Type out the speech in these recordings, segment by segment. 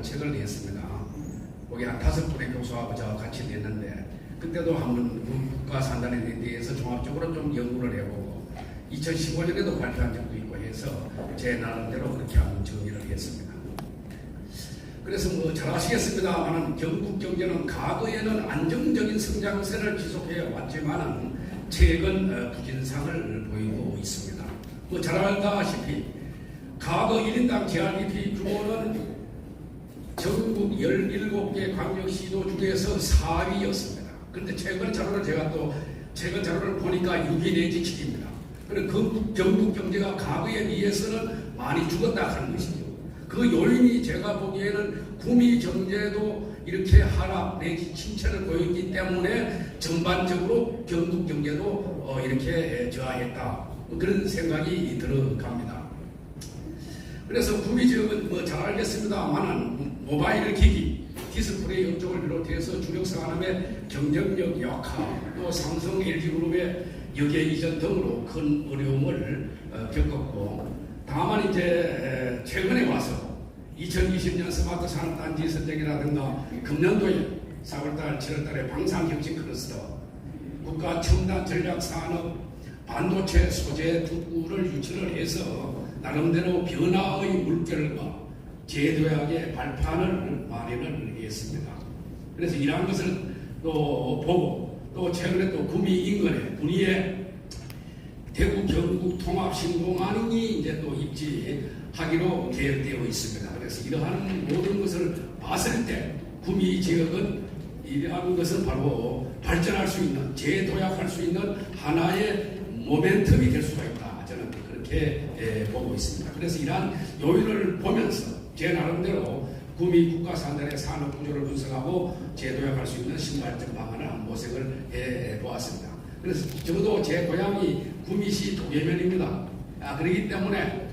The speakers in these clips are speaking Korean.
하는 책을 냈습니다. 거기 한 다섯 분의 교수하고 저와 같이 냈는데 그때도 한번 국가 산단에 대해서 종합적으로 좀 연구를 해보고 2015년에도 발표한 적도 있고 해서 제 나름대로 그렇게 한번 정리를 했습니다. 그래서 뭐 잘 아시겠습니다만 경국 경제는 과거에는 안정적인 성장세를 지속해 왔지만 최근 어, 부진상을 보이고 있습니다. 뭐 잘 알다시피 과거 1인당 GRDP 규모는 전국 17개 광역시도 중에서 4위였습니다. 그런데 최근 자료를 제가 또 최근 자료를 보니까 6위 내지 7위입니다. 그리고 그 경북 경제가 과거에 비해서는 많이 죽었다 하는 것이죠. 그 요인이 제가 보기에는 구미 경제도 이렇게 하락 내지 침체를 보였기 때문에 전반적으로 경북 경제도 어, 이렇게 저하했다. 그런 생각이 들어갑니다. 그래서 구미 지역은 뭐 잘 알겠습니다만은 모바일 기기, 디스플레이 업종을 비롯해서 주력 산업의 경쟁력 약화, 또 삼성, LG그룹의 역계 이전 등으로 큰 어려움을 어, 겪었고, 다만 이제 에, 최근에 와서 2020년 스마트 산업단지 선정이라든가 금년도에 4월달, 7월달에 방산경제 클러스터, 국가 첨단 전략 산업 반도체 소재 특구를 유치를 해서 나름대로 변화의 물결과 제도약의 발판을 마련을 했습니다. 그래서 이러한 것을 또 보고 또 최근에 또 구미 인근에 군위에 대구 경북 통합 신공안이 이제 또 입지하기로 계획되어 있습니다. 그래서 이러한 모든 것을 봤을 때 구미 지역은 이러한 것은 바로 발전할 수 있는 재도약할 수 있는 하나의 모멘텀이 될 수가 있다. 저는 그렇게 예, 보고 있습니다. 그래서 이러한 요인을 보면서 제 나름대로 구미 국가 산단의 산업 구조를 분석하고 재도약할 수 있는 신발전 방안을 한 모색을 해 보았습니다. 그래서 저도 제 고향이 구미시 도계면입니다. 아, 그렇기 때문에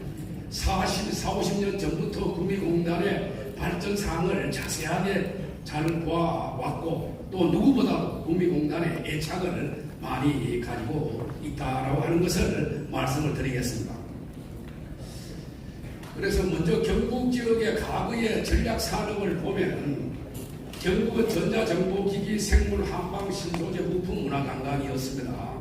40, 4, 50년 전부터 구미공단의 발전 사항을 자세하게 잘 보아왔고 또 누구보다도 구미공단의 애착을 많이 가지고 있다라고 하는 것을 말씀을 드리겠습니다. 그래서 먼저 경북 지역의 과거의 전략 산업을 보면 경북은 전자정보기기 생물 한방 신소재 부품 문화 관광이었습니다.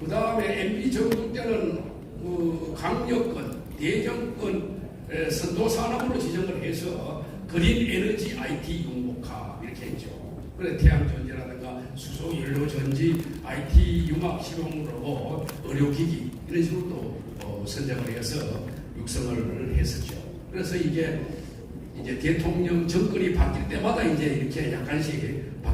그 다음에 MB 정부 때는 그 강력권, 대정권 에, 선도 산업으로 지정을 해서 그린 에너지 IT 융복화 이렇게 했죠. 그래 태양 전지라든가 수소 연료 전지 IT 융합 실용으로 의료기기 이런 식으로 또 어, 선정을 해서 육성을 했었죠. 그래서 이게 이제 대통령 정권이 바뀔 때마다 이제 이렇게 약간씩